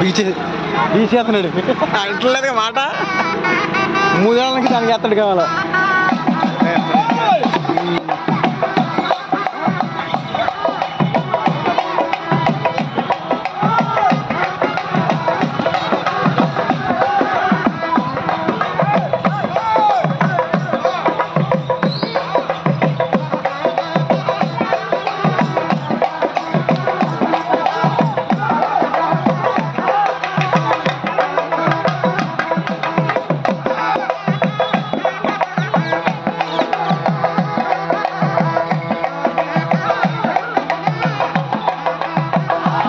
Beach beach వేస్తున్నాడు అంటలేదు మాట. మూడేళ్ళకి దానికి ఎత్తడు కావాలా?